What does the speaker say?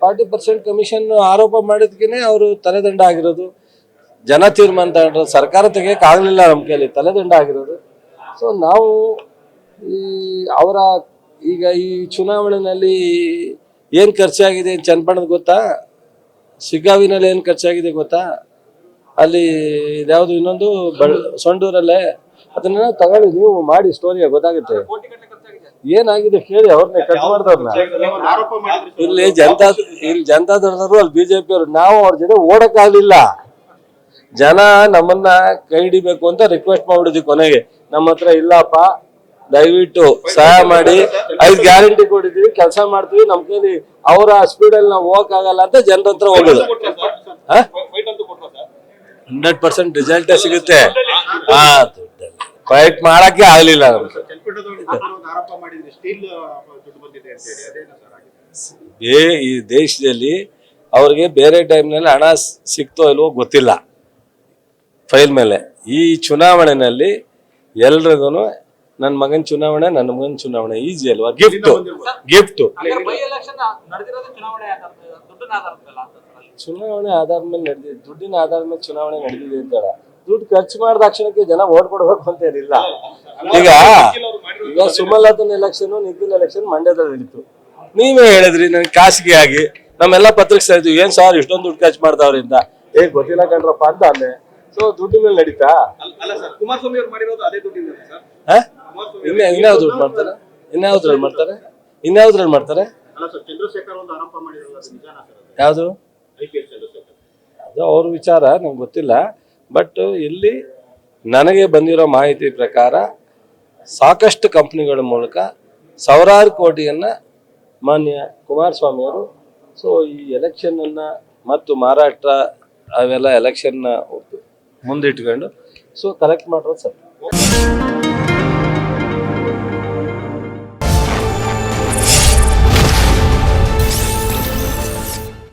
Forty percent commission ಆರೋಪ ಮಾಡಿದ್ಕೇನೆ ಅವರು ತಲೆದಂಡ ಆಗಿರೋದು. ಜನ ತೀರ್ಮಾನ ತಗೊಂಡ್ರು ಸರ್ಕಾರ ತೆಗಿಯಕ್ಕೆ ಆಗಲಿಲ್ಲ ನಮ್ಮ ಕೈಯಲ್ಲಿ ತಲೆದಂಡ ಆಗಿರೋದು. ಸೊ ನಾವು ಈ ಅವರ ಈಗ ಈ ಚುನಾವಣೆಯಲ್ಲಿ ಏನು ಖರ್ಚಾಗಿದೆ ಚನ್ಪಣದ್ ಗೊತ್ತಾ? ಸಿಗಾವಿನಲ್ಲಿ ಏನು ಖರ್ಚಾಗಿದೆ ಗೊತ್ತಾ? ಅಲ್ಲಿ ಇದ್ಯಾವುದು ಇನ್ನೊಂದು ಬಳ್ ಸೊಂಡೂರಲ್ಲೇ. ಅದನ್ನ ತಗೊಳ್ಳಿ ನೀವು ಮಾಡಿ ಸ್ಟೋರಿಯ ಗೊತ್ತಾಗುತ್ತೆ. ಏನಾಗಿದೆ ಕೇಳಿ ಅವ್ರನ್ನ ಕಟ್ ಮಾಡ್ದವ್ರನ್ನ. ಇಲ್ಲಿ ಜನತಾ ಇಲ್ಲಿ ಜನತಾದಳದವರು ಅಲ್ಲಿ ಬಿಜೆಪಿ ಅವರು ನಾವು ಅವ್ರ ಜೊತೆ ಓಡಕ್ಕಾಗ್ಲಿಲ್ಲ. ಜನ ನಮ್ಮನ್ನ ಕೈ ಹಿಡಿಬೇಕು ಅಂತ ರಿಕ್ವೆಸ್ಟ್ ಮಾಡ್ಬಿಡಿದ್ವಿ ಕೊನೆಗೆ. ನಮ್ಮ ಹತ್ರ ಇಲ್ಲಪ್ಪ ದಯವಿಟ್ಟು ಸಹಾಯ ಮಾಡಿ. ಐದು ಗ್ಯಾರಂಟಿ ಕೊಟ್ಟಿದೀವಿ ಕೆಲಸ ಮಾಡ್ತೀವಿ ನಮ್ ಕೈಲಿ ಅವರ ಸ್ಪೀಡ್ ಅಲ್ಲಿ ನಾವು ಹೋಗಕ್ ಆಗಲ್ಲ ಅಂತ ಜನರ ಹತ್ರ ಹೋಗುದು. ಹಂಡ್ರೆಡ್ ಪರ್ಸೆಂಟ್ ರಿಸಲ್ಟೇ ಸಿಗುತ್ತೆ. ಫೈಟ್ ಮಾಡಕ್ಕೆ ಆಗ್ಲಿಲ್ಲ ನಮ್ಗೆ. ಬೇ ಈ ದೇಶದಲ್ಲಿ ಅವ್ರಿಗೆ ಬೇರೆ ಟೈಮ್ನಲ್ಲಿ ಹಣ ಸ್- ಸಿಕ್ತೋ ಇಲ್ವೋ ಗೊತ್ತಿಲ್ಲ ಫೈಲ್ ಮೇಲೆ ಈ ಚುನಾವಣೆಯಲ್ಲಿ ಎಲ್ರಿಗೂ ನನ್ನ ಮಗನ ಚುನಾವಣೆ ನನ್ನ ಮಗನ ಚುನಾವಣೆ ಈಸಿ ಅಲ್ವಾ ಗಿಫ್ಟ್ ಗಿಫ್ಟ್ ಚುನಾವಣೆ ಆಧಾರದ ದುಡ್ಡಿನ ಆಧಾರದ ಮೇಲೆ ಅಂತ ಚುನಾವಣೆ ಆಧಾರ ಮೇಲೆ ನಡೆದಿದೆ ದುಡ್ಡಿನ ಆಧಾರದ ಮೇಲೆ ಚುನಾವಣೆ ನಡೆದಿದೆ ಅಂತಾರ ದುಡ್ಡು ಖರ್ಚು ಮಾಡಿದ ತಕ್ಷಣಕ್ಕೆ ಜನ ಓಟ್ ಕೊಡ್ಬೇಕು ಅಂತ ಏನಿಲ್ಲ ಈಗ ಈಗ ಸುಮಲತನ ಎಲೆಕ್ಷನ್ ನಿಖಿಲ್ ಎಲೆಕ್ಷನ್ ಮಂಡ್ಯದಲ್ಲಿ ನಡೀತು. ನೀವೇ ಹೇಳಿದ್ರಿ ನನ್ ಖಾಸಗಿ ಆಗಿ ನಮ್ಮೆಲ್ಲ ಪತ್ರಿಕೆ ಇದ್ವಿ ಏನ್ ಸರ್ ಇಷ್ಟೊಂದು ದುಡ್ಡು ಖರ್ಚು ಮಾಡ್ತಾವ್ರಿಂದ ಏ ಗೊತ್ತಿಲ್ಲ ಕಣ್ರಪ್ಪ ಅಂತ ಅಂದೆ. ಸೊ ದುಡ್ಡು ಮೇಲೆ ನಡೀತಾ? ಅಲ್ಲ- ಅಲ್ಲ ಸರ್ ಕುಮಾರಸ್ವಾಮಿ ಅವ್ರು ಮಾಡಿರೋದು ಅದೇ ದುಡ್ಡಿಂದ ಸರ್ ಹ? ಕುಮಾರಸ್ವಾಮಿ ಇನ್ನ ಇನ್ಯಾವ್ದು ದುಡ್ಡು ಮಾಡ್ತಾರೆ? ಇನ್ಯಾವ್ದ್ರಲ್ಲಿ ಮಾಡ್ತಾರೆ? ಇನ್ಯಾವ್ದ್ರಲ್ಲಿ ಮಾಡ್ತಾರೆ? ಯಾವುದು? ಅದು ಅವ್ರ ವಿಚಾರ ನಂಗೆ ಗೊತ್ತಿಲ್ಲ. ಬಟ್ ಇಲ್ಲಿ ನನಗೆ ಬಂದಿರೋ ಮಾಹಿತಿ ಪ್ರಕಾರ ಸಾಕಷ್ಟು ಕಂಪ್ನಿಗಳ ಮೂಲಕ ಸಾವಿರಾರು ಕೋಟಿಯನ್ನ ಮಾನ್ಯ ಕುಮಾರಸ್ವಾಮಿ ಅವರು. ಸೊ ಈ ಎಲೆಕ್ಷನ್ ಅನ್ನ ಮತ್ತು ಮಹಾರಾಷ್ಟ್ರ ಅವೆಲ್ಲ ಎಲೆಕ್ಷನ್ನ ಮುಂದಿಟ್ಕೊಂಡು ಸೊ ಕಲೆಕ್ಟ್ ಮಾಡಿರೋದು ಸರ್.